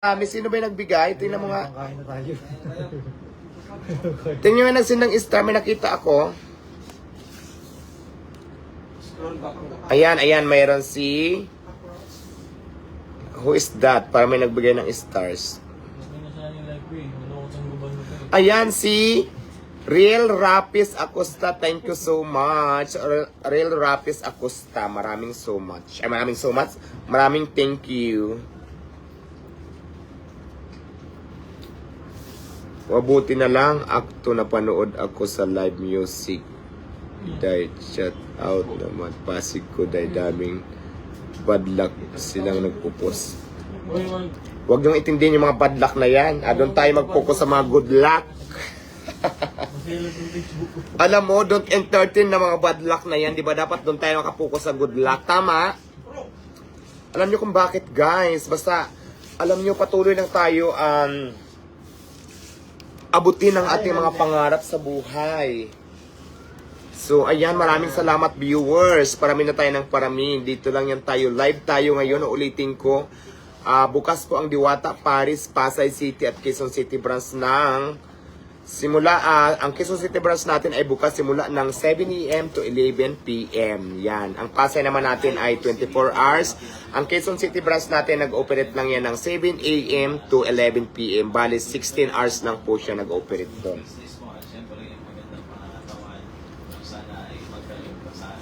Marami. Sino ba yung nagbigay? Tingnan mo nga. Kain na tayo. Tingnan mo yung nagsin ng star. May nakita ako. Ayan, ayan. Mayroon si... Who is that? Para may nagbigay ng stars. Ayan, si... Real Rapis Acosta, thank you so much. Re- Real Rapis Acosta, maraming so much. Ay, maraming so much. Maraming thank you. Mabuti na lang, akto na panood ako sa live music. Dahil shout out naman. Pasig ko dahil daming bad luck silang nagpupos. Huwag niyong itindihin yung mga bad luck na yan. Ah, doon tayo mag-focus sa mga good luck. Alam mo, don't entertain na mga bad luck na yan. Di ba dapat doon tayo nakapokus sa good luck? Tama? Alam niyo kung bakit, guys. Basta, alam niyo, patuloy lang tayo um, abutin ang ating mga pangarap sa buhay. So, ayan, maraming salamat viewers. Parami na tayo ng parami. Dito lang yan tayo. Live tayo ngayon. Ulitin ko. Ah, bukas po ang Diwata, Paris, Pasay City at Quezon City branch ng Simula, ah, ang Quezon City branch natin ay bukas simula ng 7 a.m. to 11 p.m. Yan. Ang Pasay naman natin ay 24 hours. Ang Quezon City branch natin nag-operate lang yan ng 7 a.m. to 11 p.m. Bali, 16 hours lang po siya nag-operate doon.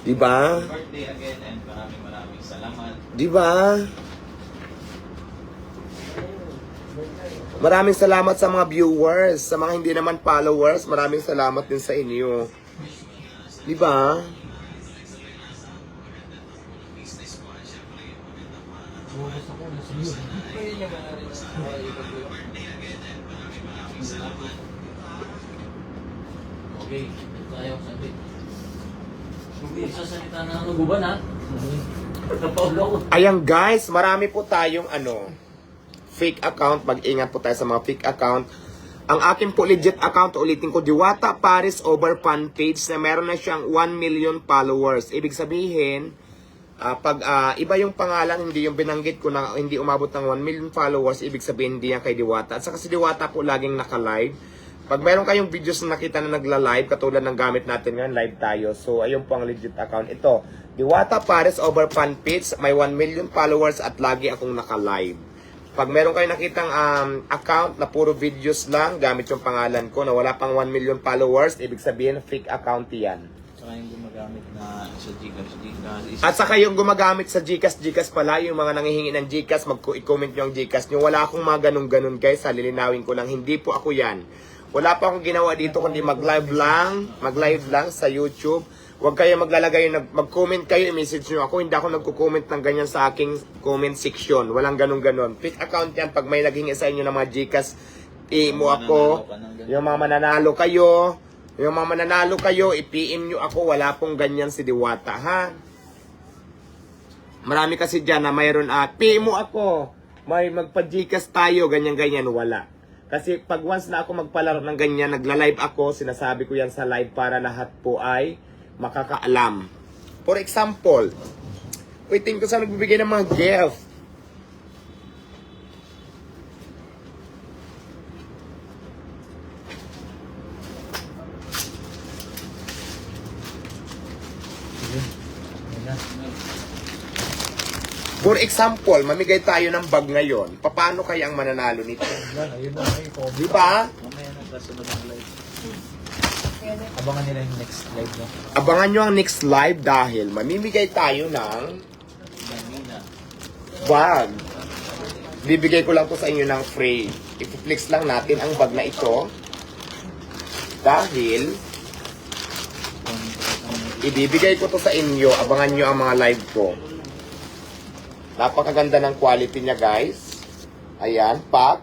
Diba? Birthday again maraming maraming salamat. Diba? Maraming salamat sa mga viewers, sa mga hindi naman followers, maraming salamat din sa inyo. Diba? Okay, tayo. Hindi sasalita na ano guban ha? Napaulo ko. Ayan guys, marami po tayong ano, fake account. Mag-ingat po tayo sa mga fake account. Ang akin po legit account, ulitin ko, Diwata Paris Over Fan Page na meron na siyang 1 million followers. Ibig sabihin, ah, pag ah, iba yung pangalan, hindi yung binanggit ko na hindi umabot ng 1 million followers, ibig sabihin hindi yan kay Diwata. At saka si Diwata po laging naka-live. Pag meron kayong videos na nakita na nagla-live, katulad ng gamit natin ngayon, live tayo. So, ayun po ang legit account. Ito, Diwata Paris Over Fan Page, may 1 million followers at lagi akong naka-live. Pag meron kayong nakitang um, account na puro videos lang, gamit yung pangalan ko, na wala pang 1 million followers, ibig sabihin fake account yan. Saka yung gumagamit na sa Gcash, Gcash At saka yung gumagamit sa Gcash, Gcash pala, yung mga nangihingi ng Gcash, mag-comment nyo ang Gcash nyo. Wala akong mga ganun-ganun guys, halilinawin ko lang, hindi po ako yan. Wala pa akong ginawa dito kundi mag-live lang, mag-live lang sa YouTube. Huwag kayo maglalagay, mag-comment kayo, i-message nyo ako. Hindi ako nagko-comment ng ganyan sa aking comment section. Walang ganun-ganon. Fake account yan. Pag may naghingi sa inyo ng mga Gcash, i-mo ako. Yung mga mananalo kayo, yung mga mananalo kayo, i-PM nyo ako. Wala pong ganyan si Diwata, ha? Marami kasi dyan na mayroon at PM mo ako. May magpa-Gcash tayo, ganyan-ganyan, wala. Kasi pag once na ako magpalaro ng ganyan, nagla-live ako, sinasabi ko yan sa live para lahat po ay makakaalam. For example, waiting ko sa nagbibigay ng mga gift. For example, mamigay tayo ng bag ngayon. Paano kaya ang mananalo nito? Ayun na. Comment. Di ba? Mamaya na kasunod ang live. Abangan nila yung next live na. Abangan nyo ang next live dahil mamimigay tayo ng bag. Bibigay ko lang to sa inyo ng free. I-flex lang natin ang bag na ito. Dahil, ibibigay ko to sa inyo. Abangan nyo ang mga live ko. Napakaganda ng quality niya, guys. Ayan, pack.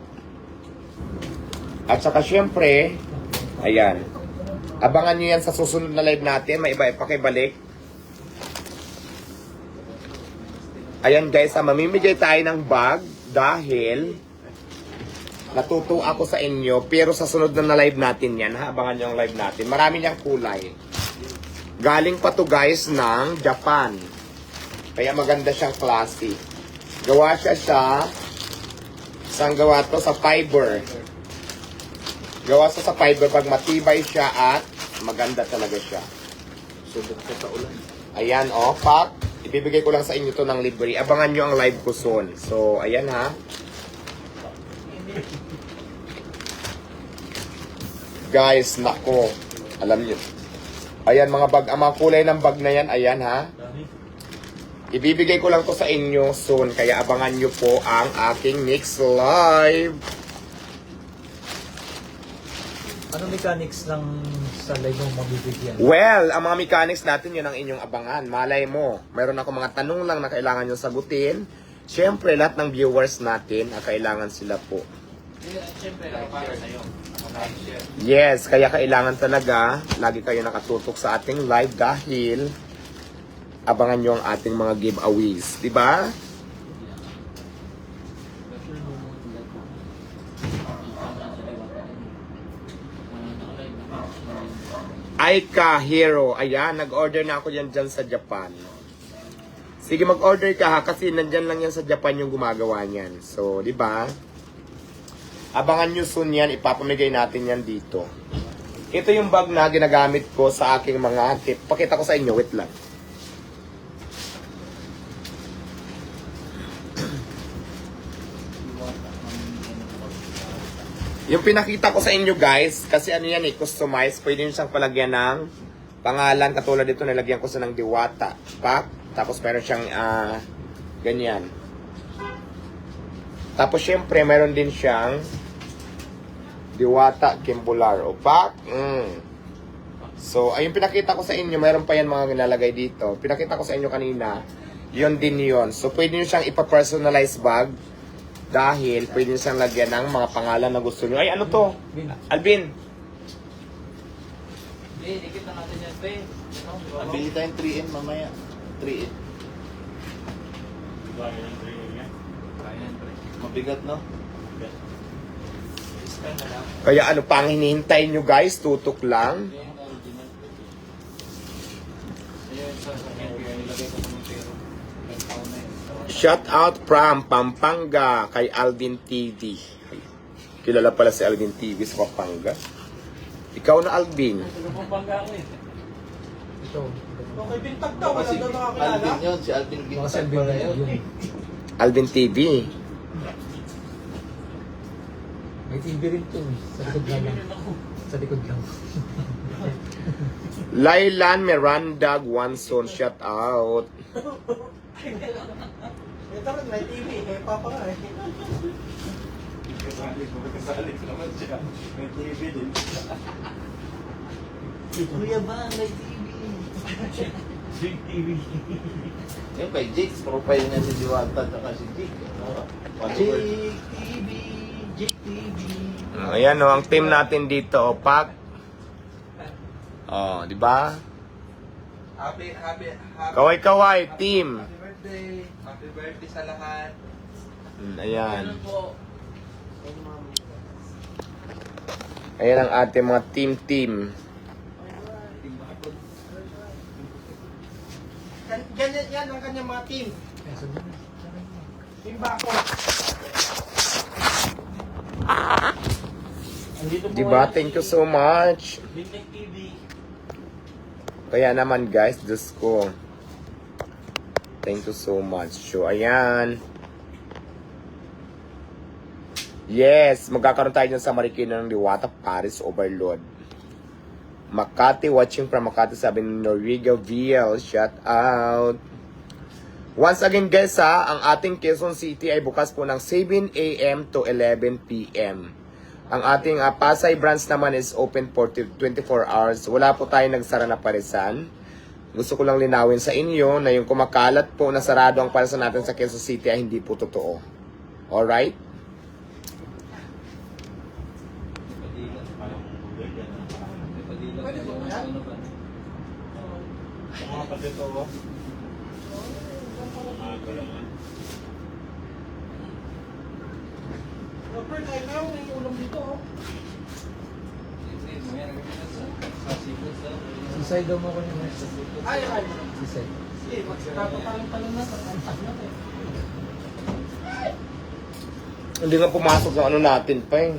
At saka syempre, ayan. Abangan nyo yan sa susunod na live natin. May iba ipakibalik. Ayan guys, ah, mamimigay tayo ng bag dahil natuto ako sa inyo pero sa sunod na live natin yan ha, abangan nyo ang live natin. Marami niyang kulay. Galing pa to guys ng Japan. Kaya maganda siyang classy. Gawa siya siya Saan gawa to? Sa fiber. Gawa sa sa fiber pag matibay siya at maganda talaga siya. Subok ko sa ulan. Ayan, oh, pak. Ibibigay ko lang sa inyo to ng libre. Abangan nyo ang live ko soon. So, ayan ha. Guys, nako. Alam nyo. Ayan, mga bag, ang mga kulay ng bag na yan, ayan ha. Ibibigay ko lang to sa inyo soon. Kaya abangan nyo po ang aking next live. Anong mechanics ng sa live mo mabibigyan? Well, ang mga mechanics natin, yun ang inyong abangan. Malay mo, meron ako mga tanong lang na kailangan nyo sagutin. Siyempre, lahat ng viewers natin, ang kailangan sila po. Siyempre, para sa'yo. Yes, kaya kailangan talaga, lagi kayo nakatutok sa ating live dahil abangan nyo ang ating mga giveaways. Di ba? Aika Hero. Ayan, nag-order na ako yan dyan sa Japan. Sige, mag-order ka ha, kasi nandyan lang yan sa Japan yung gumagawa niyan. So, di ba? Abangan nyo soon yan, ipapamigay natin yan dito. Ito yung bag na ginagamit ko sa aking mga tip. Pakita ko sa inyo, wait lang. Yung pinakita ko sa inyo guys, kasi ano yan eh, customized, pwede nyo siyang palagyan ng pangalan, katulad dito, nilagyan ko sa ng diwata, pak, tapos meron siyang, ah, ganyan. Tapos syempre, meron din siyang diwata kimbular, o pak, mm. So, ayun pinakita ko sa inyo, meron pa yan mga nilalagay dito. Pinakita ko sa inyo kanina, yon din yon So, pwede nyo siyang ipa-personalize bag, dahil pwede nyo siyang lagyan ng mga pangalan na gusto nyo. Ay, ano to? Alvin, Eh, dikit na natin yan, pe. Bili tayong 3M mamaya. 3M. Kaya yan, pre. Mabigat, no? Scan na lang. kaya ano pang hinihintay nyo guys, tutok lang. Ang. Ayun, sa sa akin, kaya nilagay ko sa Montero. Ilang taon na yun. Shout out from Pampanga kay Alvin TV. Kilala pala si Alvin TV sa Pampanga. Ikaw na Alvin. Lumabangga ako eh. Ito. Okay, bintag daw. Wala si daw nakakilala. Alvin yun. Si Alvin Mga Bintag na yun. yun. Alvin TV. May TV rin to eh. Sa likod lang. Sa likod lang. Lailan Miranda Guanson, shout out. Ito rin, may TV. Eh, papa nga eh. Kuya ba, may TV. Yung kay Jake, profile niya si Diwata at si Jake. ano? Jake TV. Jake TV. Ayan o, ang team natin dito, Pak. Oh, di ba? Happy, happy, happy. Kaway-kaway, team. Happy birthday. Happy birthday sa lahat. Mm, Ayan. Ano po? Ayan ang ating mga team-team. Gan- Ganyan yan ang kanyang mga team. Team Bako. Andito Diba? Thank you so much. Bintag TV. Kaya naman guys, Diyos ko. Thank you so much. So, ayan. Yes, magkakaroon tayo dyan sa Marikina ng Liwata, Paris Overload. Makati, watching from Makati, sabi ni Noriga VL, shout out. Once again guys ha, ang ating Quezon City ay bukas po ng 7 a.m. to 11 p.m. Ang ating ah, Pasay branch naman is open for 24 hours. Wala po tayo nagsara na parisan. Gusto ko lang linawin sa inyo na yung kumakalat po na sarado ang parisan natin sa Quezon City ay hindi po totoo. Alright? Robert, ay meron may ulam dito. oh. Sisay daw mo ko yung Ay, ay. Sisay. Sige, magtapatalong talong na sa natin. Hindi nga pumasok sa ano natin pa eh.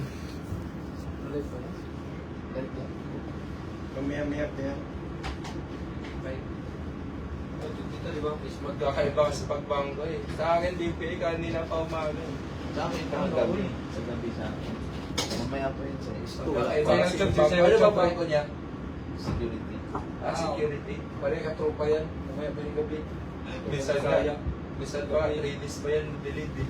Kamaya-maya pa yan. Dito, di ba? Is magkakaiba ka sa pagbangko eh. Sa akin, DPA kanina pa umaga. eh. Sa akin, sa gabi. Sa gabi sa akin. Mamaya pa yun sa store. Magkakaiba Para yung sa job bangko. sa'yo. Ano niya? Security. Ah, security. Pare ka tropa yan. Mamaya pa yung gabi. Minsan kaya. Minsan pa, release pa yan. Delete eh.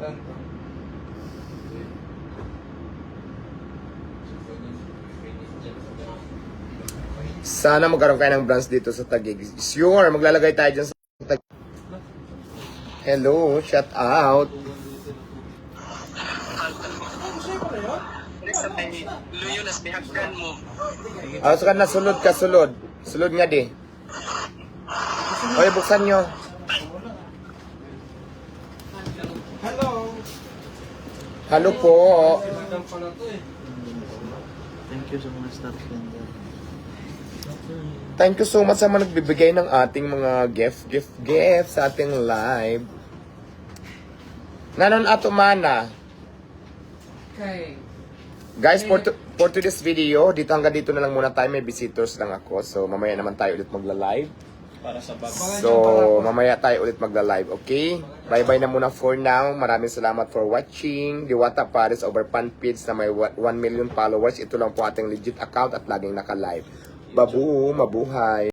Saan to? Sana magkaroon kayo ng branch dito sa Taguig. Sure, maglalagay tayo dyan sa. Hello, shout out. Ah, so na sulod ka, sulod. Sulod nga di. Oy, buksan nyo. Hello. Hello po. Thank you sa mga staff. Thank you so much sa mga nagbibigay ng ating mga gift, gift, gift sa ating live. Nanon ato mana. Kay. Guys, for, to, for today's video, dito hanggang dito na lang muna tayo. May visitors lang ako. So, mamaya naman tayo ulit magla-live. Para sa bag. So, mamaya tayo ulit magla-live, okay? Bye-bye na muna for now. Maraming salamat for watching. Diwata Paris over fan page na may 1 million followers. Ito lang po ating legit account at laging naka-live. Babu, mabuhay.